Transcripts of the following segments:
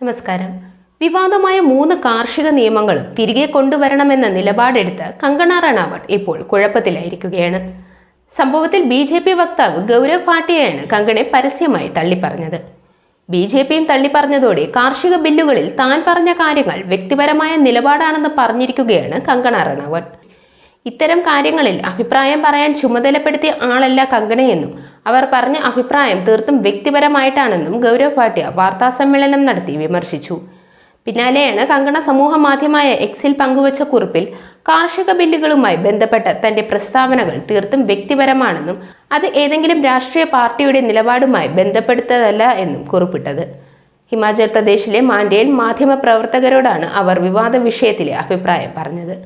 നമസ്കാരം. വിവാദമായ മൂന്ന് കാർഷിക നിയമങ്ങൾ തിരികെ കൊണ്ടുവരണമെന്ന നിലപാടെടുത്ത് കങ്കണ റണാവട്ട് ഇപ്പോൾ കുഴപ്പത്തിലായിരിക്കുകയാണ്. സംഭവത്തിൽ ബി ജെ പി വക്താവ് ഗൗരവ് ഭാട്ടിയെയാണ് കങ്കണെ പരസ്യമായി തള്ളിപ്പറഞ്ഞത്. ബി ജെ പിയും തള്ളിപ്പറഞ്ഞതോടെ കാർഷിക ബില്ലുകളിൽ താൻ പറഞ്ഞ കാര്യങ്ങൾ വ്യക്തിപരമായ നിലപാടാണെന്ന് പറഞ്ഞിരിക്കുകയാണ് കങ്കണ റണാവട്ട് ഇത്തരം കാര്യങ്ങളിൽ അഭിപ്രായം പറയാൻ ചുമതലപ്പെടുത്തിയ ആളല്ല കങ്കണയെന്നും അവർ പറഞ്ഞ അഭിപ്രായം തീർത്തും വ്യക്തിപരമായിട്ടാണെന്നും ഗൗരവ് ഭാട്ടിയ വാർത്താസമ്മേളനം നടത്തി വിമർശിച്ചു. പിന്നാലെയാണ് കങ്കണ സമൂഹ മാധ്യമമായ എക്സിൽ പങ്കുവച്ച കുറിപ്പിൽ കാർഷിക ബില്ലുകളുമായി ബന്ധപ്പെട്ട തന്റെ പ്രസ്താവനകൾ തീർത്തും വ്യക്തിപരമാണെന്നും അത് ഏതെങ്കിലും രാഷ്ട്രീയ പാർട്ടിയുടെ നിലപാടുമായി ബന്ധപ്പെടുത്തതല്ല എന്നും കുറിപ്പിട്ടത്. ഹിമാചൽ പ്രദേശിലെ മാണ്ഡ്യയിൽ മാധ്യമപ്രവർത്തകരോടാണ് അവർ വിവാദ വിഷയത്തിലെ അഭിപ്രായം പറഞ്ഞത്.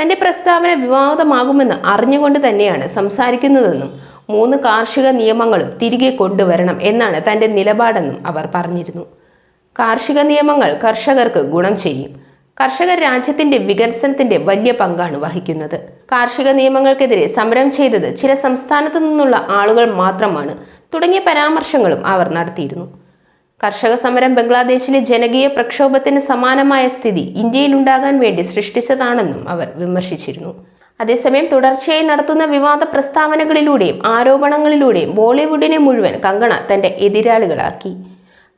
തന്റെ പ്രസ്താവന വിവാദമാകുമെന്ന് അറിഞ്ഞുകൊണ്ട് തന്നെയാണ് സംസാരിക്കുന്നതെന്നും മൂന്ന് കാർഷിക നിയമങ്ങളും തിരികെ കൊണ്ടുവരണം എന്നാണ് തന്റെ നിലപാടെന്നും അവർ പറഞ്ഞിരുന്നു. കാർഷിക നിയമങ്ങൾ കർഷകർക്ക് ഗുണം ചെയ്യും. കർഷകർ രാജ്യത്തിന്റെ വികസനത്തിന്റെ വലിയ പങ്കാണ് വഹിക്കുന്നത്. കാർഷിക നിയമങ്ങൾക്കെതിരെ സമരം ചെയ്തത് ചില സംസ്ഥാനത്തു നിന്നുള്ള ആളുകൾ മാത്രമാണ് തുടങ്ങിയ പരാമർശങ്ങളും അവർ നടത്തിയിരുന്നു. കർഷക സമരം ബംഗ്ലാദേശിലെ ജനകീയ പ്രക്ഷോഭത്തിന് സമാനമായ സ്ഥിതി ഇന്ത്യയിലുണ്ടാകാൻ വേണ്ടി സൃഷ്ടിച്ചതാണെന്നും അവർ വിമർശിച്ചിരുന്നു. അതേസമയം തുടർച്ചയായി നടത്തുന്ന വിവാദ പ്രസ്താവനകളിലൂടെയും ആരോപണങ്ങളിലൂടെയും ബോളിവുഡിനെ മുഴുവൻ കങ്കണ തന്റെ എതിരാളികളാക്കി.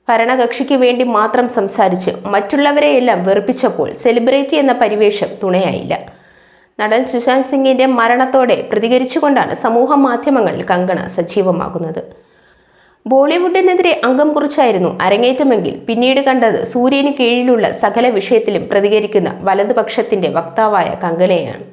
ഭരണകക്ഷിക്ക് വേണ്ടി മാത്രം സംസാരിച്ച് മറ്റുള്ളവരെയെല്ലാം വെറുപ്പിച്ചപ്പോൾ സെലിബ്രിറ്റി എന്ന പരിവേഷം തുണയായില്ല. നടൻ സുശാന്ത് സിംഗിന്റെ മരണത്തോടെ പ്രതികരിച്ചുകൊണ്ടാണ് സമൂഹ മാധ്യമങ്ങളിൽ കങ്കണ സജീവമാകുന്നത്. ബോളിവുഡിനെതിരെ അംഗം കുറിച്ചായിരുന്നു അരങ്ങേറ്റമെങ്കിൽ പിന്നീട് കണ്ടത് സൂര്യന് കീഴിലുള്ള സകല വിഷയത്തിലും പ്രതികരിക്കുന്ന വലതുപക്ഷത്തിന്റെ വക്താവായ കങ്കണയാണ്.